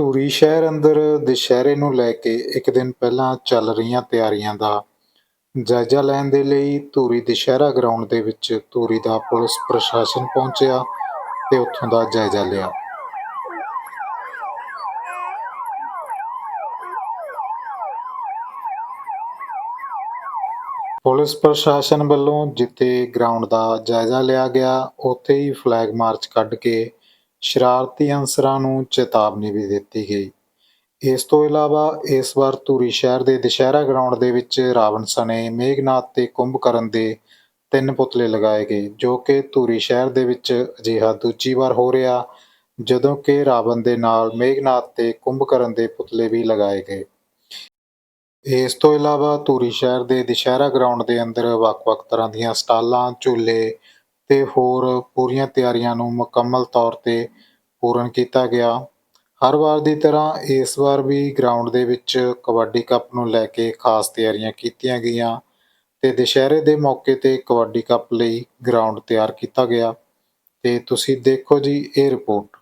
ਧੂਰੀ ਸ਼ਹਿਰ ਅੰਦਰ ਦੁਸਹਿਰੇ ਨੂੰ ਲੈ ਕੇ ਇੱਕ ਦਿਨ ਪਹਿਲਾਂ ਚੱਲ ਰਹੀਆਂ ਤਿਆਰੀਆਂ ਦਾ ਜਾਇਜ਼ਾ ਲੈਣ ਦੇ ਲਈ ਧੂਰੀ ਦੁਸਹਿਰਾ ਗਰਾਊਂਡ ਦੇ ਵਿੱਚ ਧੂਰੀ ਦਾ ਪੁਲਿਸ ਪ੍ਰਸ਼ਾਸਨ ਪਹੁੰਚਿਆ ਤੇ ਉੱਥੋਂ ਦਾ ਜਾਇਜ਼ਾ ਲਿਆ। ਪੁਲਿਸ ਪ੍ਰਸ਼ਾਸਨ ਵੱਲੋਂ ਜਿੱਥੇ ਗਰਾਊਂਡ ਦਾ ਜਾਇਜ਼ਾ ਲਿਆ ਗਿਆ। ਉੱਥੇ ਹੀ ਫਲੈਗ ਮਾਰਚ ਕੱਢ ਕੇ ਸ਼ਰਾਰਤੀ ਅਨਸਰਾਂ ਨੂੰ ਚੇਤਾਵਨੀ ਵੀ ਦਿੱਤੀ ਗਈ। ਇਸ ਤੋਂ ਇਲਾਵਾ ਇਸ ਵਾਰ ਧੂਰੀ ਸ਼ਹਿਰ ਦੇ ਦੁਸ਼ਹਿਰਾ ਗਰਾਊਂਡ ਦੇ ਵਿੱਚ ਰਾਵਣ ਸਣੇ ਮੇਘਨਾਥ ਤੇ ਕੁੰਭਕਰਨ ਦੇ ਤਿੰਨ ਪੁਤਲੇ ਲਗਾਏ ਗਏ, ਜੋ ਕਿ ਧੂਰੀ ਸ਼ਹਿਰ ਦੇ ਵਿੱਚ ਅਜਿਹਾ ਦੂਜੀ ਵਾਰ ਹੋ ਰਿਹਾ, ਜਦੋਂ ਕਿ ਰਾਵਣ ਦੇ ਨਾਲ ਮੇਘਨਾਥ ਤੇ ਕੁੰਭਕਰਨ ਦੇ ਪੁਤਲੇ ਵੀ ਲਗਾਏ ਗਏ। ਇਸ ਤੋਂ ਇਲਾਵਾ ਧੂਰੀ ਸ਼ਹਿਰ ਦੇ ਦੁਸ਼ਹਿਰਾ ਗਰਾਊਂਡ ਦੇ ਅੰਦਰ ਵੱਖ-ਵੱਖ ਤਰ੍ਹਾਂ ਦੀਆਂ ਸਟਾਲਾਂ, ਝੂਲੇ ਤੇ ਹੋਰ ਪੂਰੀਆਂ ਤਿਆਰੀਆਂ ਨੂੰ ਮੁਕੰਮਲ ਤੌਰ ਤੇ ਪੂਰਨ ਕੀਤਾ ਗਿਆ। ਹਰ ਵਾਰ ਦੀ ਤਰ੍ਹਾਂ ਇਸ ਵਾਰ ਵੀ ਗਰਾਊਂਡ ਦੇ ਵਿੱਚ ਕਬੱਡੀ ਕੱਪ ਨੂੰ ਲੈ ਕੇ ਖਾਸ ਤਿਆਰੀਆਂ ਕੀਤੀਆਂ ਗਈਆਂ ਤੇ ਦੁਸ਼ਹਿਰੇ ਦੇ ਮੌਕੇ ਤੇ ਕਬੱਡੀ ਕੱਪ ਲਈ ਗਰਾਊਂਡ ਤਿਆਰ ਕੀਤਾ ਗਿਆ। ਤੇ ਤੁਸੀਂ ਦੇਖੋ ਜੀ ਇਹ ਰਿਪੋਰਟ।